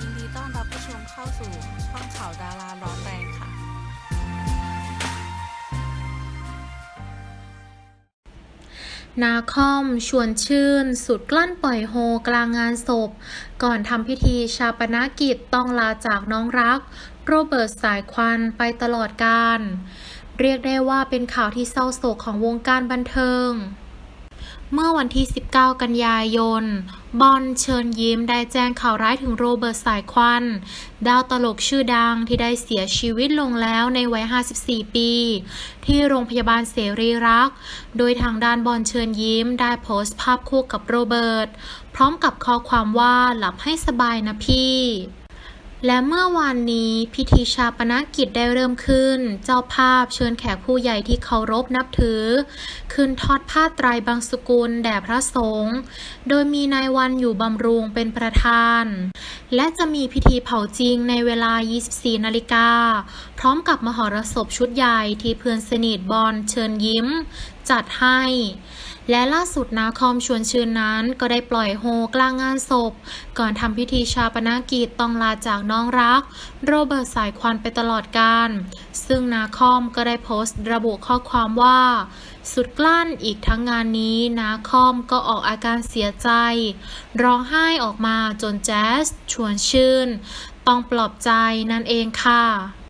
ยินดีต้อนรับผู้ชมเข้าสู่ช่องข่าวดาราร้อนแรงค่ะ นาคอมชวนชื่น สุดกลั้นปล่อยโฮกลางงานศพ ก่อนทำพิธีชาปนกิจต้องลาจากน้องรัก โรเบิร์ตสายควันไปตลอดกาลเรียกได้ว่าเป็นข่าวที่เศร้าโศกของวงการบันเทิงเมื่อวันที่ 19 กันยายน บอลเชิญยิ้มได้แจ้งข่าวร้ายถึงโรเบิร์ตสายควัน ดาวตลกชื่อดังที่ได้เสียชีวิตลงแล้วในวัย 54 ปี ที่โรงพยาบาลเสรีรัก โดยทางด้านบอลเชิญยิ้มได้โพสต์ภาพคู่กับโรเบิร์ต พร้อมกับข้อความว่าหลับให้สบายนะพี่ และเมื่อวานนี้พิธีชาปนกิจได้เริ่มขึ้น เจ้าภาพเชิญแขกผู้ใหญ่ที่เคารพนับถือ ขึ้นทอดผ้าไตรบางสกุลแด่พระสงฆ์โดยมีนายวันอยู่บำรุงเป็นประธาน และจะมีพิธีเผาจริงในเวลา 24 นาฬิกา พร้อมกับมหรสพชุดใหญ่ที่เพื่อนสนิทบอลเชิญยิ้ม จัดให้ และล่าสุดนาคอมชวนชื่นนั้น ก็ได้ปล่อยโฮกลางงานศพ ก่อนทำพิธีชาปนกิจต้องลาจากน้องรัก โรเบิร์ตสายควันไปตลอดกาลซึ่งนาคอมก็ได้โพสต์ระบุข้อความว่า สุดกลั้นอีกทั้งงานนี้นาคอมก็ออกอาการเสียใจ ร้องไห้ออกมาจนแจ๊สชวนชื่น ต้องปลอบใจนั่นเองค่ะ